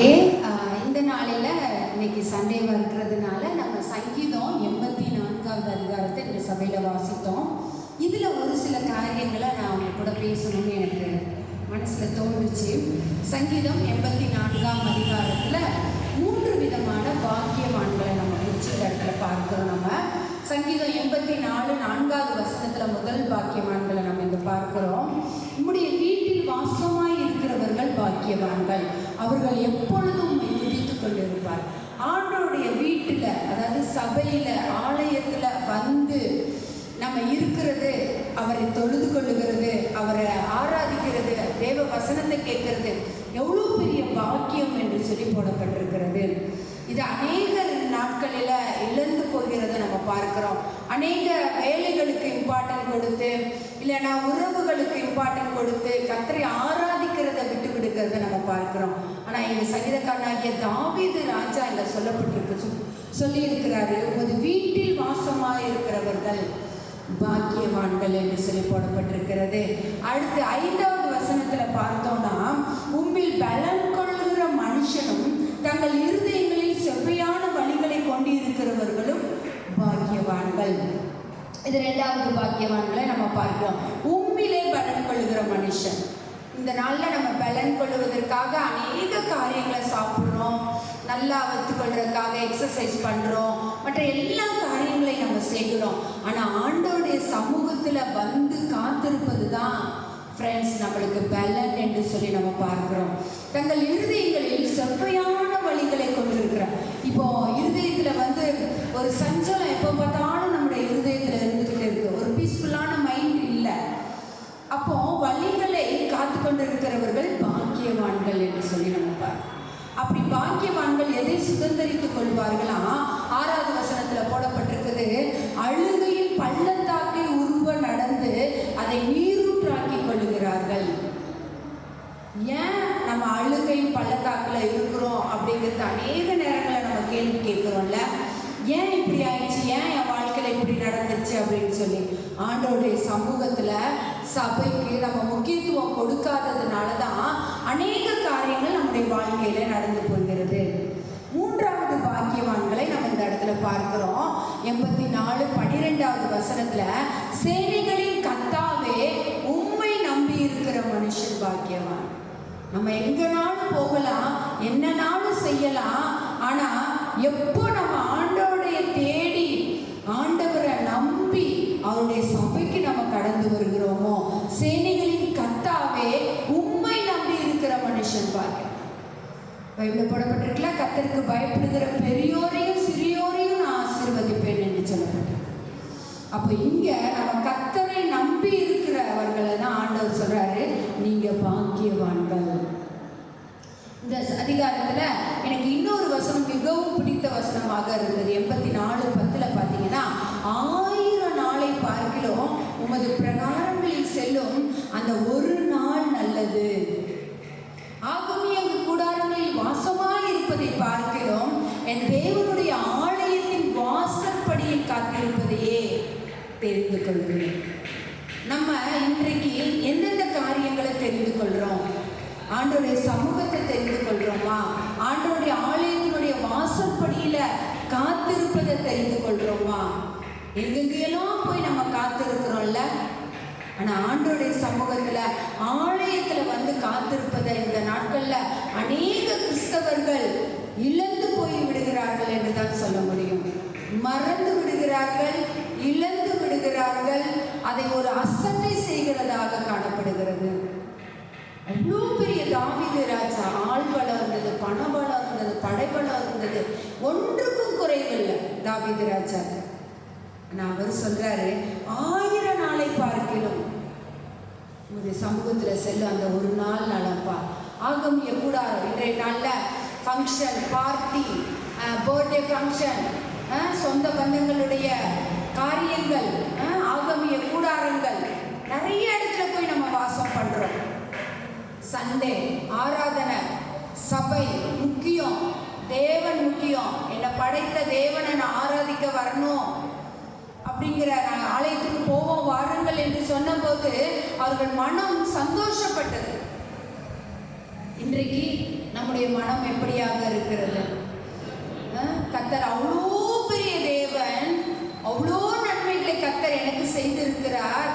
Okay இந்த நாளில் இன்னைக்கு சண்டேவாக இருக்கிறதுனால நம்ம சங்கீதம் எண்பத்தி நான்காவது அதிகாரத்தை இந்த சபையில் வாசித்தோம். இதில் ஒரு சில காரியங்களை நான் அவங்க கூட பேசணும்னு எனக்கு மனசில் தோணுச்சு. சங்கீதம் எண்பத்தி நான்காம் அதிகாரத்தில் மூன்று விதமான பாக்கியவான்களை நம்ம குறிச்சு இடத்துல பார்க்கிறோம் நம்ம. சங்கீதம் எண்பத்தி நாலு நான்காவது வசனத்தில் முதல் பாக்கியவான்களை நம்ம இங்கே பார்க்குறோம். நம்முடைய வீட்டில் வாசமாக இருக்கிறவர்கள் பாக்கியவான்கள். அவர்கள் எப்பொழுதும் உம்மை துதித்துக் கொண்டிருப்பார். ஆண்டோடைய வீட்டில் அதாவது சபையில் ஆலயத்தில் வந்து நம்ம இருக்கிறது அவரை தொழுது கொள்ளுகிறது அவரை ஆராதிக்கிறது தேவ வசனத்தை கேட்கறது எவ்வளோ பெரிய பாக்கியம் என்று சொல்லி போடப்பட்டிருக்கிறது. இது அநேக நாட்களில் இழந்து போகிறத நம்ம பார்க்குறோம். அநேக வேலைகளுக்கு இம்பார்ட்டன்ட் கொடுத்து இல்லைன்னா உறவுகளுக்கு இம்பார்ட்டன்ட் கொடுத்து கத்திரி ஆறு இருக்கிறத நம்ம பார்க்கிறோம். ஆனால் எங்க சங்கீதக்காரனாகிய தாவீது ராஜா இங்க சொல்லப்பட்டிருக்கு. சொல்லி இருக்கிறாரு உமது வீட்டில் வாசமாக இருக்கிறவர்கள் பாக்கியவான்கள் என்று சொல்லி போடப்பட்டிருக்கிறது. அடுத்து ஐந்தாவது வசனத்துல பார்த்தோம்னா உம்மில் பலன் கொள்ளுகிற மனுஷனும் தங்கள் இருதயங்களில் செவ்வையான வழிகளை கொண்டிருக்கிறவர்களும் பாக்கியவான்கள். இது ரெண்டாவது பாக்கியவான்களை நம்ம பார்க்கிறோம். உம்மிலே பலன் கொள்கிற மனுஷன். இந்த நாளில் நம்ம பலன் கொள்வதற்காக அநேக காரியங்களை சாப்பிட்றோம். நல்லா வைத்துக்கொள்றதுக்காக எக்ஸசைஸ் பண்ணுறோம் மற்ற எல்லா காரியங்களையும் நம்ம செய்கிறோம். ஆனால் ஆண்டோடைய சமூகத்தில் வந்து காத்திருப்பது தான் ஃப்ரெண்ட்ஸ் நம்மளுக்கு பலன் என்று சொல்லி நம்ம பார்க்குறோம். தங்கள் இருதயங்களில் செவ்வையான வழிகளை கொண்டிருக்கிறோம். இப்போ இருதயத்தில் வந்து ஒரு சஞ்சலம் எப்போ பார்த்தாலும் நம்முடைய இருதயத்தில் இருந்துக்கிட்டே இருக்கு ஒரு பீஸ்ஃபுல்லான மைண்ட் இல்லை அப்போ வழிகளை காத்து கொண்டிருக்கிறவர்கள் பாக்கியவான்கள் என்று சொல்லி நம்ம பார்க்கிறோம் அப்படி பாக்கியவான்கள் எதை சுதந்திரித்துக் கொள்வார்களா? ஆறாவது வசனத்துல போடப்பட்டிருக்குது அழுகையில் பள்ளத்தாக்கை உருவ நடந்து அதை நீரூற்றாக்கி கொள்ளுகிறார்கள். ஏன் நம்ம அழுகை பள்ளத்தாக்கில் இருக்கிறோம் அப்படிங்கிறது அநேக நேரங்களில் நம்ம கேள்வி கேட்குறோம்ல? ஏன் இப்படி ஆயிடுச்சு? ஏன் என் வாழ்க்கையில் இப்படி நடந்துச்சு அப்படின்னு சொல்லி. ஆண்டோடைய சமூகத்தில் சபைக்கு நம்ம முக்கியத்துவம் கொடுக்காததுனால தான் அநேக வாழ்க்கையில நடந்து போகிறது மூன்றாவது பாக்கியவான்களை நம்ம இந்த இடத்துல பார்க்கிறோம். எண்பத்தி நாலு பன்னிரெண்டாவது வசனத்துல சேனைகளின் கத்தாவே உண்மை நம்பி இருக்கிற மனுஷன் பாக்கியவான். நம்ம எங்கனாலும் போகலாம் என்னனாலும் செய்யலாம். ஆனா எப்போ நம்ம ஆண்டோடைய தேடி ஆண்டவரை நம்பி அவருடைய சபைக்கு நம்ம கடந்து வருகிறோமோ சேனைகளின் கத்தாவே உம்மை நம்பி இருக்கிற மனுஷன் பாக்கியம் பைபிள் போடப்பட்டிருக்கலாம் கத்திற்கு பயப்படுகிற பெரியோரையும் சிறியோரையும் நான் ஆசீர்வதிப்பேன் என்று சொல்லப்பட்டேன் அப்போ இங்க நம்ம கத்தரை நம்பி இருக்கிறவர்களை தான் ஆண்டவர் சொல்றாரு நீங்க பாக்கியவான்கள். இந்த அதிகாரத்தில் எனக்கு இன்னொரு வசனம் மிகவும் பிடித்த வசனமாக இருந்தது. எண்பத்தி நாலு பத்தில் பார்த்தீங்கன்னா ஆயிரம் நாளை பார்க்கிலும் உமது பிரகாரங்களில் செல்லும் அந்த ஒரு நாள் நல்லது. ஆக வாசமாய் பார்க்கிறோம். என் தேவனுடைய ஆலயத்தின் வாசற்படியில் காத்திருப்பதையே தெரிந்து கொள்கிறேன். நம்ம இன்றைக்கு எந்தெந்த காரியங்களை தெரிந்து கொள்றோம்? ஆண்டோடைய சமூகத்தை தெரிந்து கொள்றோமா? ஆண்டோடைய ஆலயத்தினுடைய வாசற்படியில காத்திருப்பதை தெரிந்து கொள்றோமா? எங்கெங்கெல்லாம் போய் நம்ம காத்திருக்கிறோம்ல? ஆனா ஆண்டோடைய சமூகத்துல ஆலயத்துல வந்து காத்திருப்பதை இந்த நாட்கள்ல அநேக கிறிஸ்தவர்கள் இழந்து போய் விடுகிறார்கள் என்று தான் சொல்ல முடியும் மறந்து விடுகிறார்கள் இழந்து விடுகிறார்கள் அதை ஒரு அசட்டை செய்கிறதாக காணப்படுகிறது. அவ்வளோ பெரிய தாவிது ராஜா ஆள் பலம் இருந்தது பண இருந்தது படைபலம் இருந்தது ஒன்றுக்கும் குறைவில்லை தாவிது ராஜாக்கு. ஆனால் அவர் சொல்றாரு ஆயிரம் நாளை பார்க்கணும் உங்களுடைய சமூகத்தில் செல்ல அந்த ஒரு நாள் நடப்பா. ஆகமிய கூடாரம். இன்றைய நாளில் ஃபங்க்ஷன் பார்ட்டி பர்த்டே ஃபங்க்ஷன் சொந்த பந்தங்களுடைய காரியங்கள் ஆகமிய கூடாரங்கள் நிறைய இடத்துல போய் நம்ம வாசம் பண்ணுறோம் சண்டே ஆராதனை சபை முக்கியம். தேவன் முக்கியம். என்னை படைத்த தேவனை நான் ஆராதிக்க வரணும் அப்படிங்கிற நாங்கள் ஆலயத்துக்கு போவோம். வாருங்கள் என்று சொன்னபோது அவர்கள் மனம் சந்தோஷப்பட்டது. இன்றைக்கு நம்முடைய மனம் எப்படியாக இருக்கிறது? கத்தர் அவ்வளோ பெரிய தேவன் அவ்வளோ நன்மைகளை கர்த்தர் எனக்கு செய்திருக்கிறார்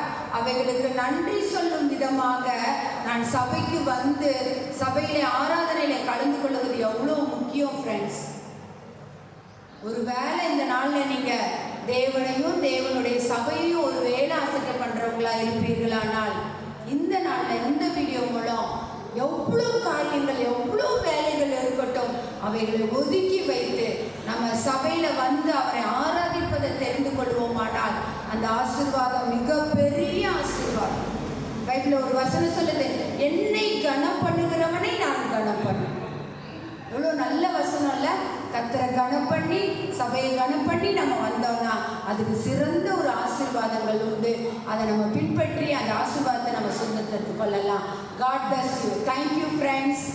அவைகளுக்கு நன்றி சொல்லும் விதமாக நான் சபைக்கு வந்து சபையிலே ஆராதனையில கலந்து கொள்வது எவ்வளோ முக்கியம் ஃப்ரெண்ட்ஸ் ஒருவேளை இந்த நாள்ல நீங்க தேவனையும் தேவனுடைய சபையையும் ஒரு வேலை அசட்டை பண்றவங்களா இருப்பீர்களானால் இந்த நாள்ல இந்த வீடியோ மூலம் எவ்வளோ காரியங்கள் எவ்வளோ வேலைகள் இருக்கட்டும் அவைகளை ஒதுக்கி வைத்து நம்ம சபையில வந்து அவரை ஆராதிப்பதை தெரிந்து கொள்வோமானால் அந்த ஆசீர்வாதம் மிகப்பெரிய பைபிள் ஒரு வசனம் சொல்லுது என்னை கனம் பண்ணுகிறவனை நான் கனம் பண்ணுவேன் எவ்வளோ நல்ல வசனம் இல்லை? கத்தரை கனம் பண்ணி சபையை கனம் பண்ணி நம்ம வந்தோம்னா அதுக்கு சிறந்த ஒரு ஆசீர்வாதங்கள் உண்டு. அதை நம்ம பின்பற்றி அந்த ஆசீர்வாதத்தை நம்ம சொந்தத்தை கொள்ளலாம். God bless you thank you friends